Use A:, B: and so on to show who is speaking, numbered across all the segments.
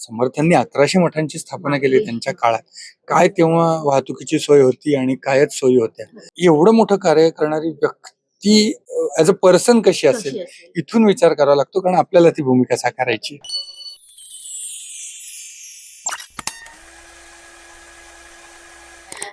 A: समर्थांनी अकराशे मठांची स्थापना केली त्यांच्या काळात. काय तेव्हा वाहतुकीची सोय होती आणि कायच सोयी होत्या? एवढं मोठं कार्य करणारी व्यक्ती ऍज अ पर्सन कशी असेल? इथून विचार करावा लागतो कारण आपल्याला ती भूमिका साकारायची.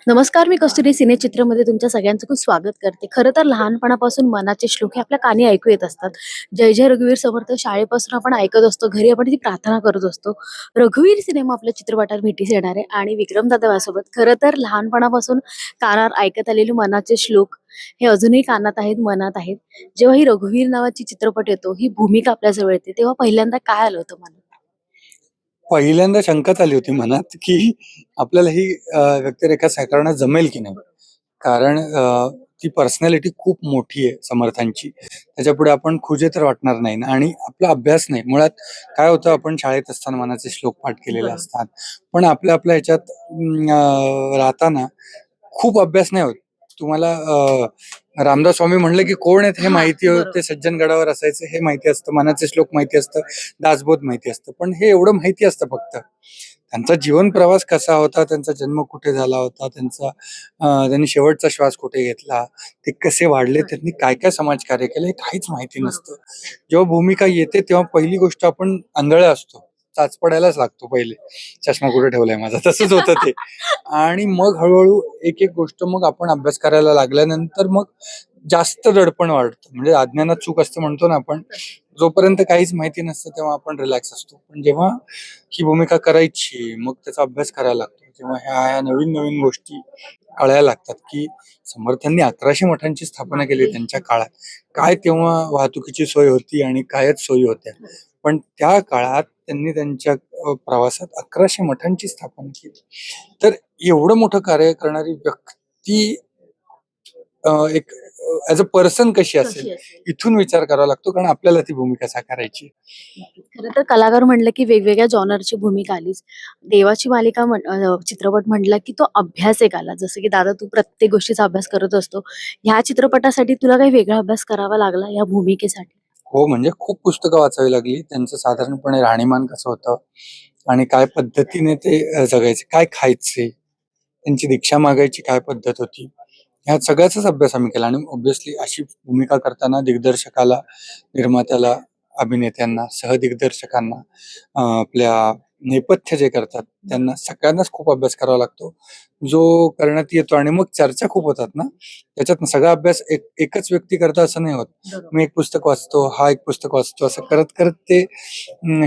B: नमस्कार मी कस्तुरी सिने चित्रमध्ये तुमच्या सगळ्यांचं खूप स्वागत करते. खरं तर लहानपणापासून मनाचे श्लोक हे आपल्या कानी ऐकू येत असतात. जय जय रघुवीर समर्थ शाळेपासून आपण ऐकत असतो. घरी आपण ती प्रार्थना करत असतो. रघुवीर सिनेमा आपल्या चित्रपटात भेटीस येणार आहे आणि विक्रम दादा माझ्यासोबत खरं तर लहानपणापासून कानावर ऐकत आलेले मनाचे श्लोक हे अजूनही कानात आहेत मनात आहेत. जेव्हा ही रघुवीर नावाची चित्रपट येतो ही भूमिका आपल्याजवळ येते तेव्हा पहिल्यांदा काय आलं होतं मनात?
A: पहिल्यांदा शंकाच आली होती मनात की आपल्याला ही व्यक्तिरेखा साकारणं जमेल की नाही? कारण ती पर्सनॅलिटी खूप मोठी आहे समर्थांची. त्याच्यापुढे आपण खुजे तर वाटणार नाही ना आणि आपला अभ्यास नाही. मुळात काय होतं आपण शाळेत असताना मनाचे श्लोक पाठ केलेले. असतात. पण आपल्या आपल्या ह्याच्यात राहताना खूप अभ्यास नाही होत. तुम्हाला रामदास स्वामी म्हणलं की कोण आहेत हे माहिती. होते सज्जनगडावर असायचे हे माहिती असतं मनाचे श्लोक माहिती असतं दासबोध माहिती असतं पण हे एवढं माहिती असतं फक्त. त्यांचा जीवन प्रवास कसा होता त्यांचा जन्म कुठे झाला होता त्यांचा त्यांनी शेवटचा श्वास कुठे घेतला ते कसे वाढले त्यांनी काय काय समाजकार्य केलं हे काहीच माहिती नसतं. जेव्हा भूमिका येते तेव्हा पहिली गोष्ट आपण आंधळे असतो. चाच पडायलाच लागतो पहिले. चष्मा कुठे ठेवलाय माझा? तसंच होतं ते. आणि मग हळूहळू एक एक गोष्ट मग आपण अभ्यास करायला लागल्यानंतर मग जास्त दडपण वाढतं. म्हणजे अज्ञानात चूक असतं म्हणतो ना आपण जोपर्यंत काहीच माहिती नसतं तेव्हा आपण रिलॅक्स असतो. पण जेव्हा ही भूमिका करायची मग त्याचा अभ्यास करायला लागतो. तेव्हा ह्या ह्या नवीन नवीन गोष्टी कळायला लागतात की समर्थांनी अकराशे मठांची स्थापना केली त्यांच्या काळात. काय तेव्हा वाहतुकीची सोय होती आणि कायच सोयी होत्या? पण त्या काळात त्यांनी त्यांच्या प्रवासात अकराशे मठांची स्थापना केली. तर एवढं मोठं कार्य करणारी व्यक्ती एक ऍज अ पर्सन कशी असेल इथून विचार करावा लागतो कारण आपल्याला ती भूमिका साकारायची.
B: खरं तर कलाकार म्हणलं की वेगवेगळ्या जॉनरची भूमिका आलीच. देवाची मालिका चित्रपट म्हटला की तो अभ्यास एक आला. जसं की दादा तू प्रत्येक गोष्टीचा अभ्यास करत असतो. ह्या चित्रपटासाठी तुला काही वेगळा अभ्यास करावा लागला या भूमिकेसाठी?
A: हो म्हणजे खूप पुस्तकं वाचावी लागली. त्यांचं साधारणपणे राहणीमान कसं होतं आणि काय पद्धतीने ते जगायचे काय खायचे त्यांची दीक्षा मागायची काय पद्धत होती ह्या सगळ्याचाच अभ्यास आम्ही केला. आणि ऑब्व्हियसली अशी भूमिका करताना दिग्दर्शकाला निर्मात्याला अभिनेत्यांना सहदिग्दर्शकांना आपल्या नेपथ्य जे करतात त्यांना सगळ्यांनाच खूप अभ्यास करावा लागतो. जो करण्यात येतो आणि मग चर्चा खूप होतात ना त्याच्यात सगळा अभ्यास एक एकच व्यक्ती करता असं नाही होत. मी एक पुस्तक वाचतो हा एक पुस्तक वाचतो असं करत करत ते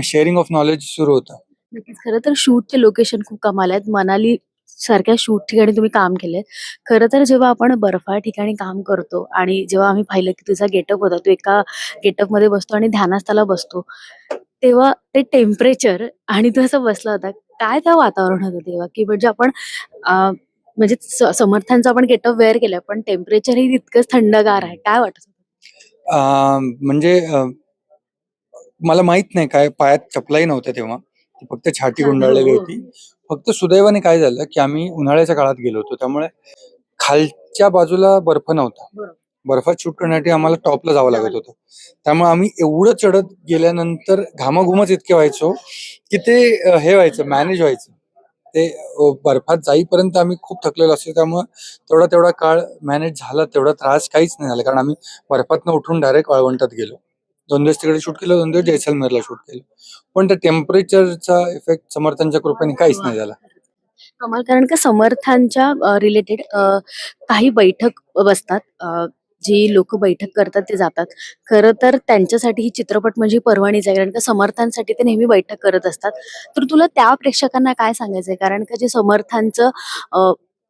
A: शेअरिंग ऑफ नॉलेज सुरू होतं.
B: नक्कीच. खरं तर शूटचे लोकेशन खूप कमाल आहेत. मनाली सारख्या शूट ठिकाणी तुम्ही काम केलंय. खरं तर जेव्हा आपण बर्फाळ ठिकाणी काम करतो आणि जेव्हा आम्ही पाहिलं की तुझा गेटअप होता तू एका गेटअपमध्ये बसतो आणि ध्यानास्थाला बसतो तेव्हा ते टेम्परेचर आणि तू असं बसला होता. काय त्या वातावरण होतं तेव्हा? की म्हणजे आपण म्हणजे समर्थांचं आपण गेटअप वेअर केलंय पण टेम्परेचर ही तितकंच थंडगार आहे. काय वाटत?
A: म्हणजे मला माहीत नाही काय पायात चपलाही नव्हत्या तेव्हा. फक्त छाती गुंडाळलेली होती. फक्त सुदैवाने काय झालं की आम्ही उन्हाळ्याच्या काळात गेलो होतो. त्यामुळे खालच्या बाजूला बर्फ नव्हता. बर्फात शूट करण्यासाठी आम्हाला टॉपला जावं लागत होतं. त्यामुळे आम्ही एवढं चढत गेल्यानंतर घामाघुमच इतके व्हायचो की ते हे व्हायचं मॅनेज व्हायचं. ते बर्फात जाईपर्यंत आम्ही खूप थकलेलो असतो. त्यामुळे तेवढा तेवढा काळ मॅनेज झाला तेवढा त्रास काहीच नाही झाला. कारण आम्ही बर्फातनं उठून डायरेक्ट वाळवंटात गेलो. दोन दिवस तिकडे शूट केलं दोन दिवस जैसलमेरला शूट केलं. पण त्या टेम्परेचरचा इफेक्ट समर्थांच्या कृपेने काहीच नाही झाला.
B: कमाल कारण का समर्थांच्या रिलेटेड काही बैठक बसतात. जी लोक बैठक करतात ते जातात. खरं तर त्यांच्यासाठी ही चित्रपट म्हणजे पर्वणीच आहे कारण का समर्थांसाठी ते नेहमी बैठक करत असतात. तर तुला त्या प्रेक्षकांना काय सांगायचंय? कारण का जे समर्थांचं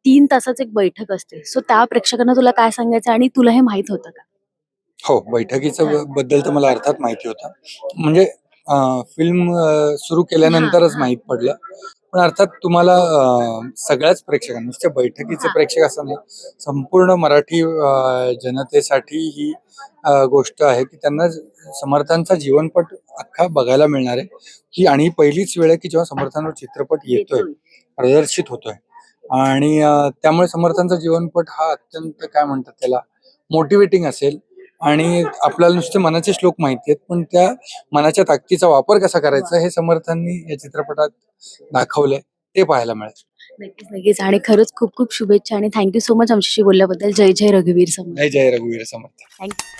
B: तीन तासाच एक बैठक असते सो त्या प्रेक्षकांना तुला काय सांगायचं आणि तुला हे माहीत होतं का?
A: हो बैठकीचं बद्दल तर मला अर्थात माहिती होतं. म्हणजे फिल्म सुरू केल्यानंतरच
B: माहीत
A: माहीत पडलं. पण अर्थात तुम्हाला सगळ्याच प्रेक्षकांना नुसते बैठकीचे. प्रेक्षक असं नाही संपूर्ण मराठी जनतेसाठी ही गोष्ट आहे की त्यांना समर्थांचा जीवनपट अख्खा बघायला मिळणार आहे. ही आणि पहिलीच वेळ आहे की जेव्हा समर्थांवर चित्रपट येतोय प्रदर्शित होतोय. आणि त्यामुळे समर्थांचा जीवनपट हा अत्यंत काय म्हणतात त्याला मोटिवेटिंग असेल. आणि आपल्याला नुसते मनाचे श्लोक माहिती आहेत पण त्या मनाच्या ताकदीचा वापर कसा करायचा हे समर्थांनी या चित्रपटात दाखवलंय ते पाहायला मिळेल.
B: नक्कीच नक्कीच. आणि खरंच खूप खूप शुभेच्छा आणि थँक्यू सो मच आमच्याशी बोलल्याबद्दल. जय जय रघुवीर समोर
A: जय जय रघुवीर समर्थ.
B: थँक्यू